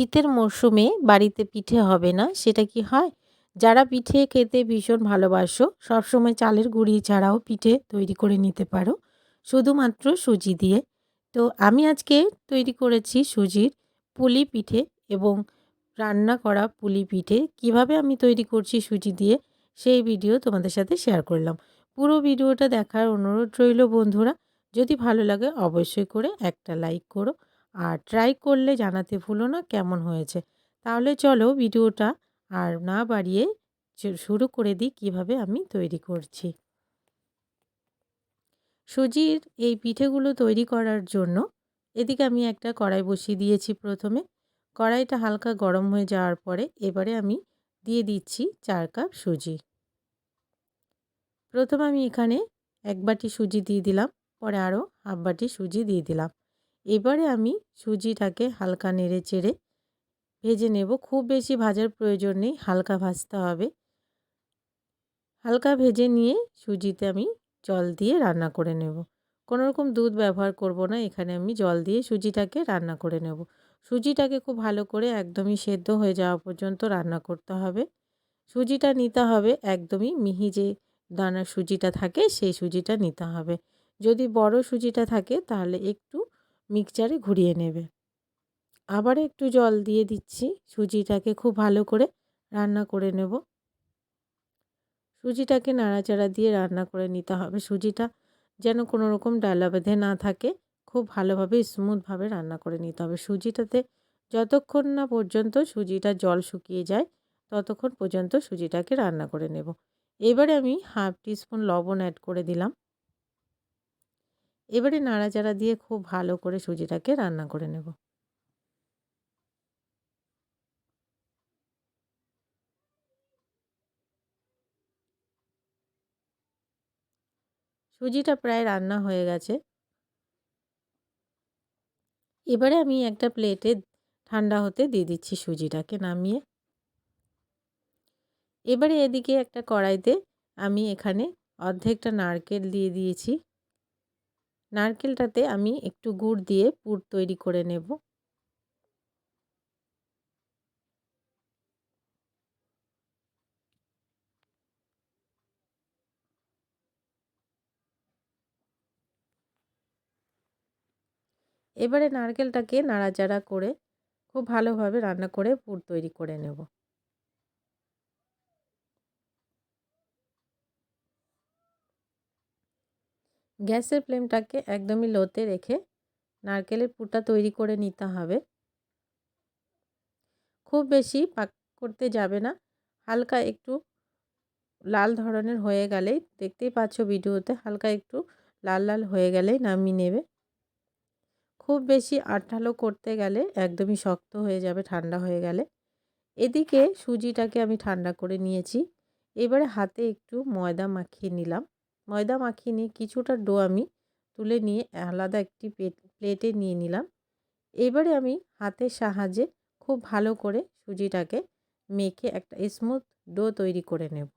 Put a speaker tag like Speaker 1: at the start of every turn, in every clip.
Speaker 1: শীতের মরশুমে বাড়িতে পিঠে হবে না, সেটা কি হয়? যারা পিঠে খেতে ভীষণ ভালোবাসো, সবসময় চালের গুঁড়ি ছাড়াও পিঠে তৈরি করে নিতে পারো। শুধুমাত্র সুজি দিয়ে। তো আমি আজকে তৈরি করেছি সুজির পুলি পিঠে এবং রান্না করা পুলি পিঠে। কীভাবে আমি তৈরি করছি সুজি দিয়ে, সেই ভিডিও তোমাদের সাথে শেয়ার করলাম। পুরো ভিডিওটা দেখার অনুরোধ রইল বন্ধুরা। যদি ভালো লাগে অবশ্যই করে একটা লাইক করো। আর ট্রাই করলে জানাতে ভুলো না কেমন হয়েছে। তাহলে চলো ভিডিওটা আর না বাড়িয়ে শুরু করে দিই কীভাবে আমি তৈরি করছি। সুজির এই পিঠেগুলো তৈরি করার জন্য এদিকে আমি একটা কড়াই বসিয়ে দিয়েছি প্রথমে। কড়াইটা হালকা গরম হয়ে যাওয়ার পরে এবারে আমি দিয়ে দিচ্ছি চার কাপ সুজি। প্রথমে আমি এখানে এক বাটি সুজি দিয়ে দিলাম, পরে আরও হাফ বাটি সুজি দিয়ে দিলাম। এবারে আমি সুজিটাকে হালকা নেড়ে চেড়ে ভেজে নেব। খুব বেশি ভাজার প্রয়োজন নেই, হালকা ভাজতে হবে। হালকা ভেজে নিয়ে সুজিতে আমি জল দিয়ে রান্না করে নেব। কোনো রকম দুধ ব্যবহার করব না, এখানে আমি জল দিয়ে সুজিটাকে রান্না করে নেব। সুজিটাকে খুব ভালো করে একদমই সেদ্ধ হয়ে যাওয়া পর্যন্ত রান্না করতে হবে। সুজিটা নিতে হবে, একদমই মিহি যে দানার সুজিটা থাকে, সেই সুজিটা নিতে হবে। যদি বড় সুজিটা থাকে, তাহলে একটু মিক্সচারে ঘুরিয়ে নেবে। আবার একটু জল দিয়ে দিচ্ছি। সুজিটাকে খুব ভালো করে রান্না করে নেব। সুজিটাকে নাড়াচাড়া দিয়ে রান্না করে নিতে হবে। সুজিটা যেন কোনো রকম ডালা বেঁধে না থাকে, খুব ভালোভাবে স্মুথভাবে রান্না করে নিতে হবে। সুজিটাতে যতক্ষণ না পর্যন্ত সুজিটা জল শুকিয়ে যায়, ততক্ষণ পর্যন্ত সুজিটাকে রান্না করে নেব। এবারে আমি হাফ টিস্পুন লবণ অ্যাড করে দিলাম। এবারে নাড়াচাড়া দিয়ে খুব ভালো করে সুজিটাকে রান্না করে নেব। সুজিটা প্রায় রান্না হয়ে গেছে। এবারে আমি একটা প্লেটে ঠান্ডা হতে দিয়ে দিচ্ছি সুজিটাকে নামিয়ে। এবারে এদিকে একটা কড়াইতে আমি এখানে অর্ধেকটা নারকেল দিয়ে দিয়েছি। নারকেলটাতে আমি একটু গুড় দিয়ে পুর তৈরি করে নেব। এবারে নারকেলটাকে নাড়াচাড়া করে খুব ভালোভাবে রান্না করে পুর তৈরি করে নেব। গ্যাসের ফ্লেমটাকে একদমই লোতে রেখে নারকেলের পুরটা তৈরি করে নিতে হবে। খুব বেশি পাক করতে যাবে না। হালকা একটু লাল ধরনের হয়ে গেলেই, দেখতেই পাচ্ছ ভিডিওতে, হালকা একটু লাল লাল হয়ে গেলেই নামিয়ে নেবে। খুব বেশি আঠালো করতে গেলে একদমই শক্ত হয়ে যাবে, ঠান্ডা হয়ে গেলে। এদিকে সুজিটাকে আমি ঠান্ডা করে নিয়েছি। এবারে হাতে একটু ময়দা মাখিয়ে নিলাম। ময়দা মাখিয়ে নিয়ে কিছুটা ডো আমি তুলে নিয়ে আলাদা একটি প্লেটে নিয়ে নিলাম। এবারে আমি হাতের সাহায্যে খুব ভালো করে সুজিটাকে মেখে একটা স্মুথ ডো তৈরি করে নেব।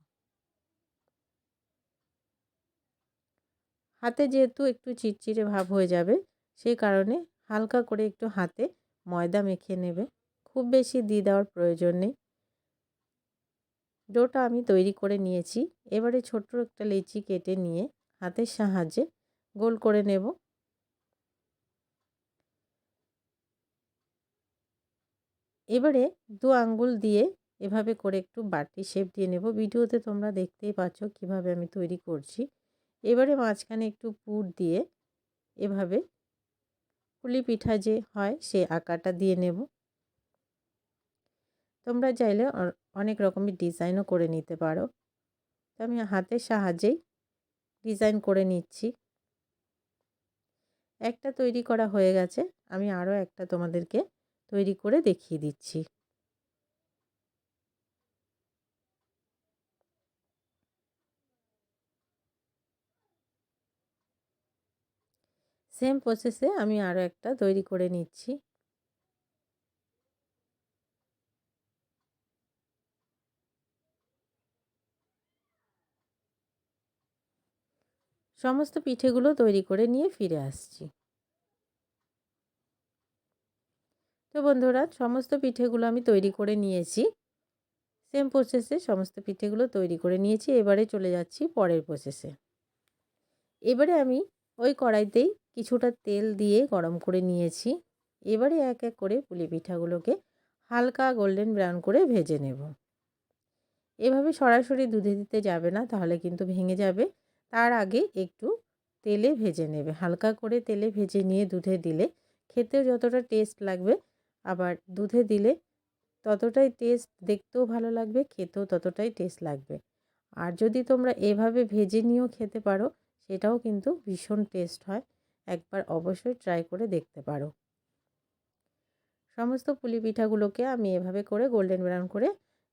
Speaker 1: হাতে যেহেতু একটু চিটচিটে ভাব হয়ে যাবে সেই কারণে হালকা করে একটু হাতে ময়দা মেখে নেবে। খুব বেশি দিয়ে দেওয়ার প্রয়োজন নেই। ডোটা আমি তৈরি করে নিয়েছি। এবারে ছোট্ট একটা লেচি কেটে নিয়ে হাতের সাহায্যে গোল করে নেব। এবারে দু আঙ্গুল দিয়ে এভাবে করে একটু বাটি শেপ দিয়ে নেব। ভিডিওতে তোমরা দেখতেই পাচ্ছ কীভাবে আমি তৈরি করছি। এবারে মাঝখানে একটু পুর দিয়ে এভাবে পুলি পিঠা যে হয় সে আকারটা দিয়ে নেব। তোমরা চাইলে অনেক রকমের ডিজাইনও করে নিতে পারো। তো আমি হাতের সাহায্যেই ডিজাইন করে নিচ্ছি। একটা তৈরি করা হয়ে গেছে। আমি আরও একটা তোমাদেরকে তৈরি করে দেখিয়ে দিচ্ছি। সেম প্রসেসে আমি আরও একটা তৈরি করে নিচ্ছি। সমস্ত পিঠেগুলো তৈরি করে নিয়ে ফিরে আসছি। তো বন্ধুরা, সমস্ত পিঠেগুলো আমি তৈরি করে নিয়েছি। সেম প্রসেসে সমস্ত পিঠেগুলো তৈরি করে নিয়েছি। এবারে চলে যাচ্ছি পরের প্রসেসে এবারে আমি ওই কড়াইতেই কিছুটা তেল দিয়ে গরম করে নিয়েছি। এবারে এক এক করে পুলি পিঠাগুলোকে হালকা গোল্ডেন ব্রাউন করে ভেজে নেব। এভাবে সরাসরি দুধে দিতে যাবে না, তাহলে কিন্তু ভেঙে যাবে। তার আগে একটু তেলে ভেজে নেবে। হালকা করে তেলে ভেজে নিয়ে দুধে দিলে খেতেও যতটা টেস্ট লাগবে, আবার দুধে দিলে ততটাই টেস্ট দেখতেও ভালো লাগবে, খেতেও ততটাই টেস্ট লাগবে। আর যদি তোমরা এভাবে ভেজে নিয়েও খেতে পারো, সেটাও কিন্তু ভীষণ টেস্ট হয়। একবার অবশ্যই ট্রাই করে দেখতে পারো। সমস্ত পুলি পিঠাগুলোকে আমি এভাবে করে গোল্ডেন ব্রাউন করে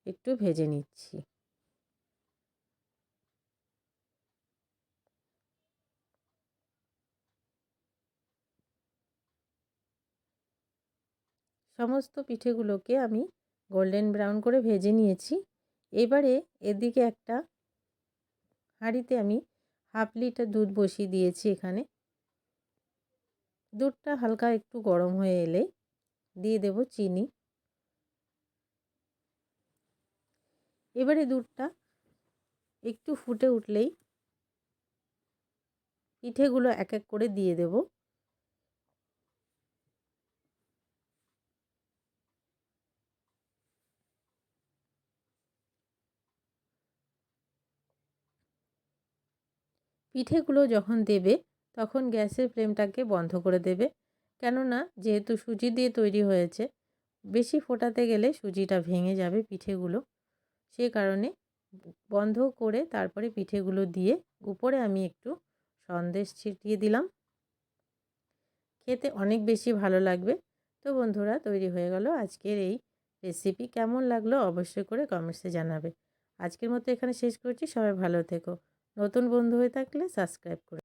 Speaker 1: একটু ভেজে নিচ্ছি। সমস্ত পিঠেগুলোকে আমি গোল্ডেন ব্রাউন করে ভেজে নিয়েছি। এবারে এদিকে একটা হাঁড়িতে আমি হাফ লিটার দুধ বসিয়ে দিয়েছি এখানে। দুধটা হালকা একটু গরম হয়ে এলে দিয়ে দেব চিনি। এবারে দুধটা একটু ফুটে উঠলেই পিঠেগুলো এক এক করে দিয়ে দেব। পিঠেগুলো যখন দেবে, তখন গ্যাসের ফ্লেমটাকে বন্ধ করে দেবে। কেননা, যেহেতু সুজি দিয়ে তৈরি হয়েছে, বেশি ফোটাতে গেলে সুজিটা ভেঙে যাবে পিঠেগুলো। সে কারণে বন্ধ করে তারপরে পিঠেগুলো দিয়ে উপরে আমি একটু সন্দেশ ছিটিয়ে দিলাম। খেতে অনেক বেশি ভালো লাগবে। তো বন্ধুরা, তৈরি হয়ে গেল আজকের এই রেসিপি। কেমন লাগল অবশ্যই করে কমেন্টসে জানাবে। আজকের মতো এখানে শেষ করছি। সবাই ভালো থেকো। নতুন বন্ধু হয়ে থাকলে সাবস্ক্রাইব করে